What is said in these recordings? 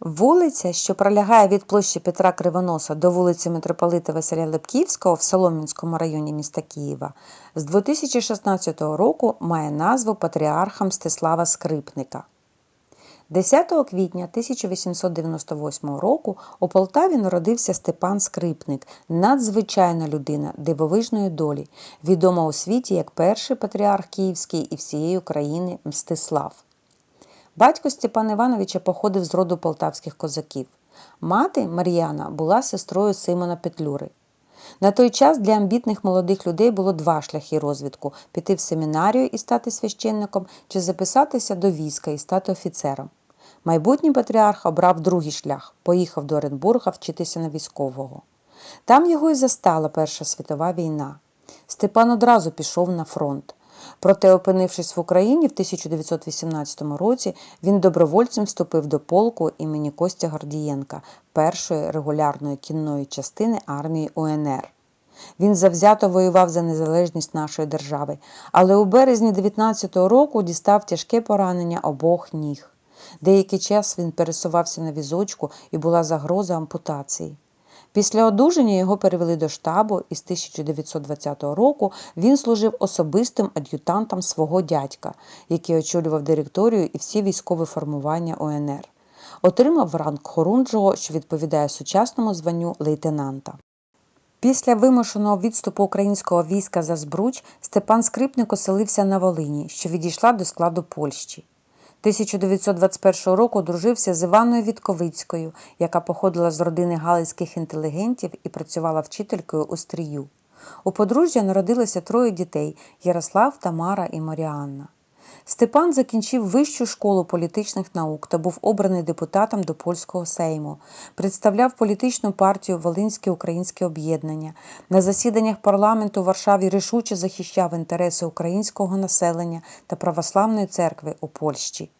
Вулиця, що пролягає від площі Петра Кривоноса до вулиці Митрополита Василя Лепківського в Солом'янському районі міста Києва, з 2016 року має назву Патріарха Мстислава Скрипника. 10 квітня 1898 року у Полтаві народився Степан Скрипник, надзвичайна людина дивовижної долі, відома у світі як перший патріарх Київський і всієї України Мстислав. Батько Степана Івановича походив з роду полтавських козаків. Мати Мар'яна була сестрою Симона Петлюри. На той час для амбітних молодих людей було два шляхи розвитку піти в семінарію і стати священником, чи записатися до війська і стати офіцером. Майбутній патріарх обрав другий шлях, поїхав до Оренбурга вчитися на військового. Там його і застала Перша світова війна. Степан одразу пішов на фронт. Проте, опинившись в Україні в 1918 році, він добровольцем вступив до полку імені Костя Гордієнка, першої регулярної кінної частини армії УНР. Він завзято воював за незалежність нашої держави, але у березні 19-го року дістав тяжке поранення обох ніг. Деякий час він пересувався на візочку і була загроза ампутації. Після одужання його перевели до штабу, і з 1920 року він служив особистим ад'ютантом свого дядька, який очолював директорію і всі військові формування УНР. Отримав ранг хорунжого, що відповідає сучасному званню лейтенанта. Після вимушеного відступу українського війська за Збруч Степан Скрипник оселився на Волині, що відійшла до складу Польщі. 1921 року одружився з Іваною Вітковицькою, яка походила з родини галицьких інтелігентів і працювала вчителькою у стрію. У подружжя народилося троє дітей Ярослав, Тамара і Маріанна. Степан закінчив Вищу школу політичних наук та був обраний депутатом до польського сейму, представляв політичну партію Волинське українське об'єднання. На засіданнях парламенту в Варшаві рішуче захищав інтереси українського населення та православної церкви у Польщі.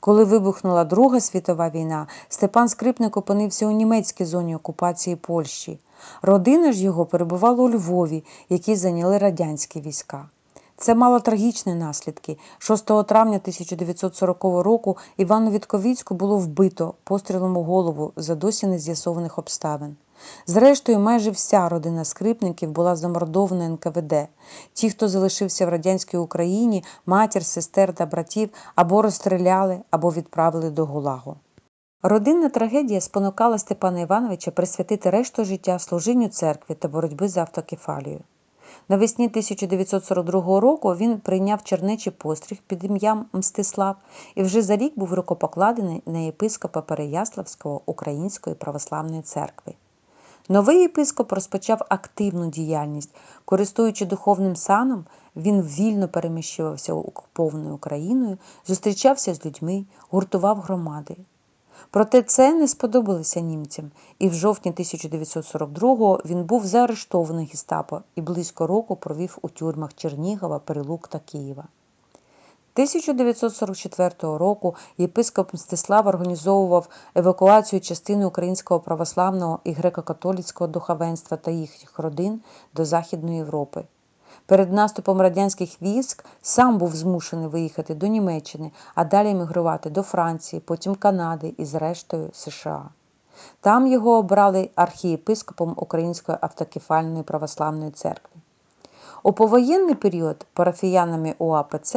Коли вибухнула Друга світова війна, Степан Скрипник опинився у німецькій зоні окупації Польщі. Родина ж його перебувала у Львові, які зайняли радянські війська. Це мало трагічні наслідки. 6 травня 1940 року Івану Вітковіцьку було вбито пострілом у голову за досі нез'ясованих обставин. Зрештою, майже вся родина скрипників була замордована НКВД. Ті, хто залишився в радянській Україні, матір, сестер та братів або розстріляли, або відправили до Гулагу. Родинна трагедія спонукала Степана Івановича присвятити решту життя служінню церкві та боротьби за автокефалію. Навесні 1942 року він прийняв чернечий постріг під ім'ям Мстислав і вже за рік був рукопокладений на єпископа Переяславського Української православної церкви. Новий єпископ розпочав активну діяльність. Користуючи духовним саном, він вільно переміщувався окупованою Україною, зустрічався з людьми, гуртував громади. Проте це не сподобалося німцям, і в жовтні 1942-го він був заарештований гестапо і близько року провів у тюрмах Чернігова, Перелук та Києва. 1944 року єпископ Мстислав організовував евакуацію частини українського православного і греко-католицького духовенства та їхніх родин до Західної Європи. Перед наступом радянських військ сам був змушений виїхати до Німеччини, а далі емігрувати до Франції, потім Канади і, зрештою, США. Там його обрали архієпископом Української автокефальної православної церкви. У повоєнний період парафіянами УАПЦ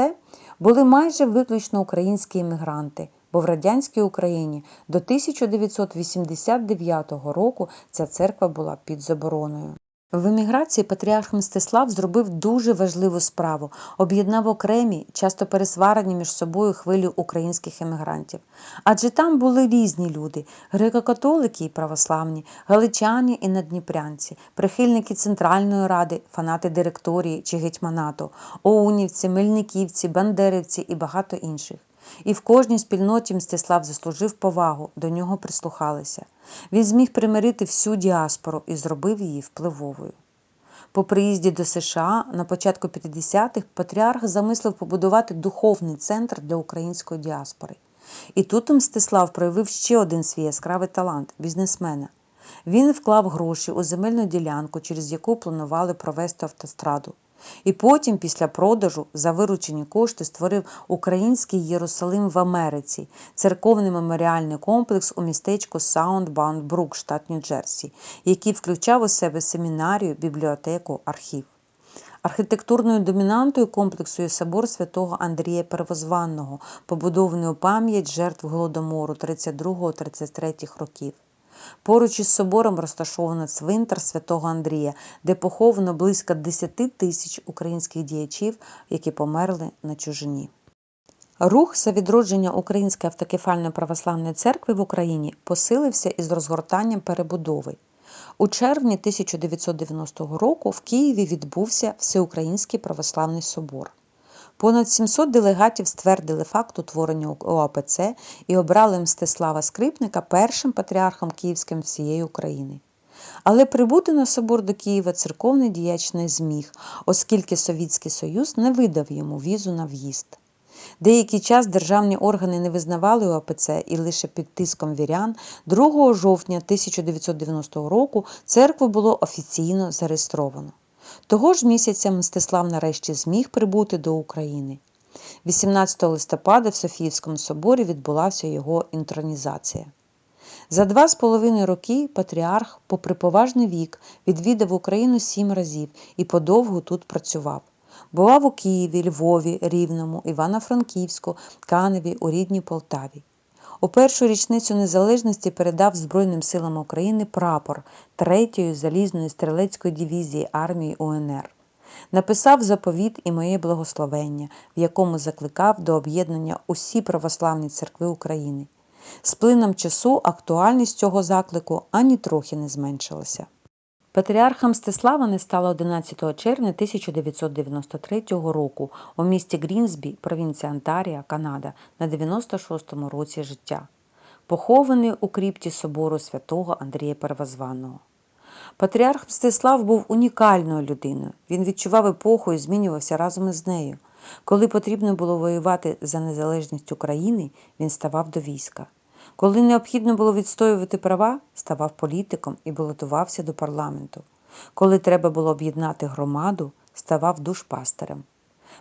були майже виключно українські емігранти, бо в радянській Україні до 1989 року ця церква була під забороною. В еміграції патріарх Мстислав зробив дуже важливу справу, об'єднав окремі, часто пересварені між собою хвилю українських емігрантів. Адже там були різні люди: греко-католики і православні, галичані і надніпрянці, прихильники Центральної ради, фанати директорії чи гетьманату, оунівці, мельниківці, бандерівці і багато інших. І в кожній спільноті Мстислав заслужив повагу, до нього прислухалися. Він зміг примирити всю діаспору і зробив її впливовою. По приїзді до США на початку 50-х патріарх замислив побудувати духовний центр для української діаспори. І тут Мстислав проявив ще один свій яскравий талант бізнесмена. Він вклав гроші у земельну ділянку, через яку планували провести автостраду. І потім, після продажу, за виручені кошти створив Український Єрусалим в Америці, церковний меморіальний комплекс у містечку Саундбаунд Брук, штат Нью-Джерсі, який включав у себе семінарію, бібліотеку, архів. Архітектурною домінантою комплексу є собор святого Андрія Первозванного, побудований у пам'ять жертв Голодомору 32-33 років. Поруч із собором розташовано цвинтар святого Андрія, де поховано близько 10 тисяч українських діячів, які померли на чужині. Рух за відродження Української автокефальної православної церкви в Україні посилився із розгортанням перебудови. У червні 1990 року в Києві відбувся Всеукраїнський православний собор. Понад 700 делегатів ствердили факт утворення ОАПЦ і обрали Мстислава Скрипника першим патріархом Київським всієї України. Але прибути на собор до Києва церковний діяч не зміг, оскільки Совітський Союз не видав йому візу на в'їзд. Деякий час державні органи не визнавали ОАПЦ і лише під тиском вірян 2 жовтня 1990 року церкву було офіційно зареєстровано. Того ж місяця Мстислав нарешті зміг прибути до України. 18 листопада в Софіївському соборі відбулася його інтронізація. За два з половиною роки патріарх, попри поважний вік, відвідав Україну сім разів і подовгу тут працював. Бував у Києві, Львові, Рівному, Івано-Франківську, Каневі, у рідній Полтаві. У першу річницю незалежності передав Збройним силам України прапор 3-ї залізної стрілецької дивізії армії УНР. Написав заповіт і моє благословення, в якому закликав до об'єднання усі православні церкви України. З плином часу актуальність цього заклику ані трохи не зменшилася. Патріарха Мстислава не стало 11 червня 1993 року у місті Грінсбі, провінція Онтарія, Канада, на 96-му році життя, похований у кріпті собору святого Андрія Первозваного. Патріарх Мстислав був унікальною людиною. Він відчував епоху і змінювався разом із нею. Коли потрібно було воювати за незалежність України, він ставав до війська. Коли необхідно було відстоювати права, ставав політиком і балотувався до парламенту. Коли треба було об'єднати громаду, ставав душпастерем.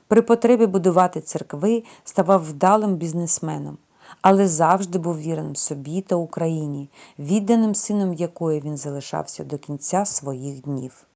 При потребі будувати церкви ставав вдалим бізнесменом, але завжди був вірним собі та Україні, відданим сином якої він залишався до кінця своїх днів.